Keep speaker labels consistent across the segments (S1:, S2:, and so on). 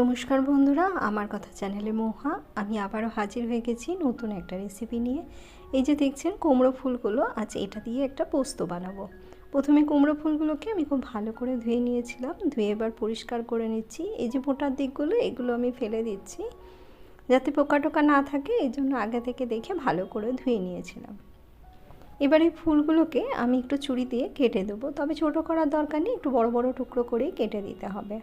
S1: নমস্কার বন্ধুরা, আমার কথা চ্যানেলে মোহা। আমি আবারও হাজির হয়ে গেছি নতুন একটা রেসিপি নিয়ে। এই যে দেখছেন, কুমড়ো ফুলগুলো, আজ এটা দিয়ে একটা পোস্ত বানাবো। প্রথমে কুমড়ো ফুলগুলোকে আমি খুব ভালো করে ধুয়ে নিয়েছিলাম, ধুয়ে এবার পরিষ্কার করে নিচ্ছি। এই যে মোটার দিকগুলো, এগুলো আমি ফেলে দিচ্ছি। যাতে পোকা টোকা না থাকে, এই জন্য আগে থেকে দেখে ভালো করে ধুয়ে নিয়েছিলাম। এবার এই ফুলগুলোকে আমি একটু চুরি দিয়ে কেটে দেবো। তবে ছোট করার দরকার নেই, একটু বড় বড় টুকরো করেই কেটে দিতে হবে।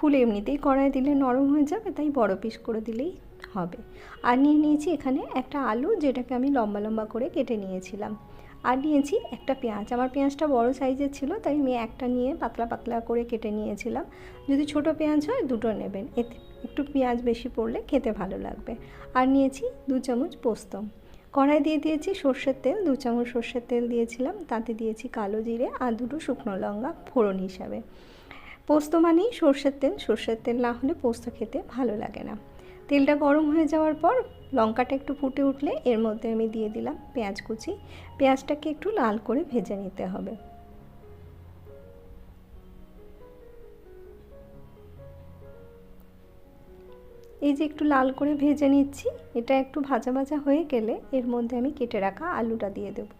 S1: ফুল এমনিতেই কড়াই দিলে নরম হয়ে যাবে, তাই বড় পিস করে দিলেই হবে। আর নিয়ে নিয়েছি এখানে একটা আলু, যেটাকে আমি লম্বা লম্বা করে কেটে নিয়েছিলাম। আর নিয়েছি একটা পেঁয়াজ। আমার পেঁয়াজটা বড় সাইজের ছিল, তাই আমি একটা নিয়ে পাতলা পাতলা করে কেটে নিয়েছিলাম। যদি ছোট পেঁয়াজ হয়, দুটো নেবেন। এতে একটু পেঁয়াজ বেশি পড়লে খেতে ভালো লাগবে। আর নিয়েছি দু চামচ পোস্ত। কড়াই দিয়ে দিয়েছি সর্ষের তেল, দু চামচ সর্ষের তেল দিয়েছিলাম। তাতে দিয়েছি কালো জিরে আর দুটো শুকনো লঙ্কা ফোড়ন হিসাবে। পোস্ত মানেই সর্ষের তেল সর্ষের তেল না হলে পোস্ত খেতে ভালো লাগে না। তেলটা গরম হয়ে যাওয়ার পর লঙ্কাটা একটু ফুটে উঠলে এর মধ্যে আমি দিয়ে দিলাম পেঁয়াজ কুচি। পেঁয়াজটাকে একটু লাল করে ভেজে নিতে হবে। এই যে একটু লাল করে ভেজে নিচ্ছি, এটা একটু ভাজা ভাজা হয়ে গেলে এর মধ্যে আমি কেটে রাখা আলুটা দিয়ে দেবো।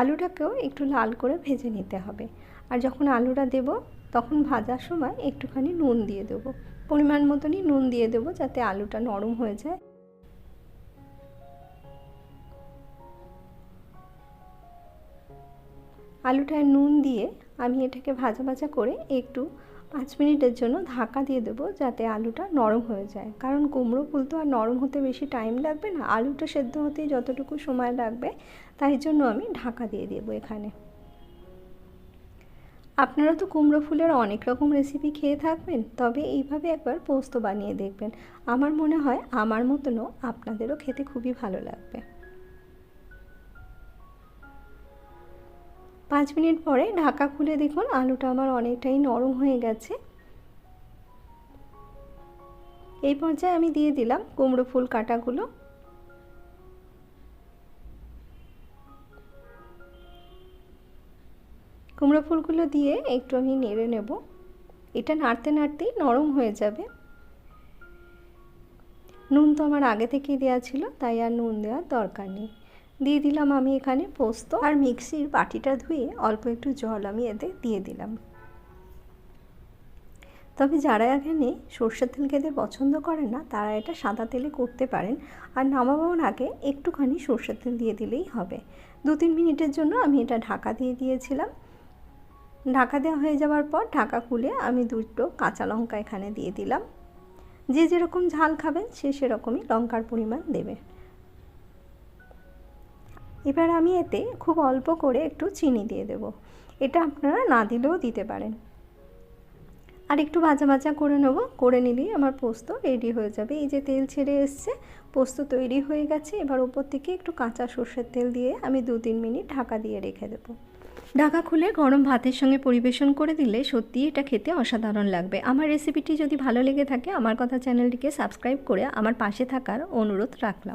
S1: আলুটাকেও একটু লাল করে ভেজে নিতে হবে। আর যখন আলুটা দেব তখন ভাজার সময় একটুখানি নুন দিয়ে দেবো। পরিমাণ মতনই নুন দিয়ে দেবো যাতে আলুটা নরম হয়ে যায়। আলুটায় নুন দিয়ে আমি এটাকে ভাজা ভাজা করে একটু পাঁচ মিনিটের জন্য ঢাকা দিয়ে দেবো যাতে আলুটা নরম হয়ে যায়। কারণ কুমড়ো ফুল তো আর নরম হতে বেশি টাইম লাগবে না। আলুটা সেদ্ধ হতেই যতটুকু সময় লাগবে, তাই জন্য আমি ঢাকা দিয়ে দেবো এখানে। আপনারা তো কুমড়ো ফুলের অনেক রকম রেসিপি খেয়ে থাকবেন, তবে এইভাবে একবার পোস্ত বানিয়ে দেখবেন। আমার মনে হয় আমার মতনও আপনাদেরও খেতে খুবই ভালো লাগবে। পাঁচ মিনিট পরে ঢাকা খুলে দেখুন, আলুটা আমার অনেকটাই নরম হয়ে গেছে। এই পর্যায়ে আমি দিয়ে দিলাম কুমড়ো ফুল কাটাগুলো। কুমড়ো ফুলগুলো দিয়ে একটু আমি নেড়ে নেব। এটা নাড়তে নাড়তেই নরম হয়ে যাবে। নুন তো আমার আগে থেকেই দেওয়া ছিল, তাই আর নুন দেওয়ার দরকার নেই। দিয়ে দিলাম আমি এখানে পোস্ত আর মিক্সির বাটিটা ধুয়ে অল্প একটু জল আমি এতে দিয়ে দিলাম। তবে যারা এখানে সর্ষের তেল খেতে পছন্দ করেন না, তারা এটা সাদা তেলে করতে পারেন আর নামাবার আগে একটুখানি সর্ষের তেল দিয়ে দিলেই হবে। দু তিন মিনিটের জন্য আমি এটা ঢাকা দিয়ে দিয়েছিলাম। ঢাকা দেওয়া হয়ে যাওয়ার পর ঢাকা খুলে আমি দুটো কাঁচা লঙ্কা এখানে দিয়ে দিলাম। যে যেরকম ঝাল খাবেন সে সেরকমই লঙ্কার পরিমাণ দেবে। এবার আমি এতে খুব অল্প করে একটু চিনি দিয়ে দেব। এটা আপনারা না দিলেও দিতে পারেন। আর একটু ভাজা ভাজা করে নেব। করে নিলেই আমার পোস্ত রেডি হয়ে যাবে। এই যে তেল ছেড়ে এসছে, পোস্ত তৈরি হয়ে গেছে। এবার ওপর থেকে একটু কাঁচা সর্ষের তেল দিয়ে আমি দু তিন মিনিট ঢাকা দিয়ে রেখে দেবো। ঢাকা খুলে গরম ভাতের সঙ্গে পরিবেশন করে দিলে সত্যিই এটা খেতে অসাধারণ লাগবে। আমার রেসিপিটি যদি ভালো লেগে থাকে, আমার কথা চ্যানেলটিকে সাবস্ক্রাইব করে আমার পাশে থাকার অনুরোধ রাখলাম।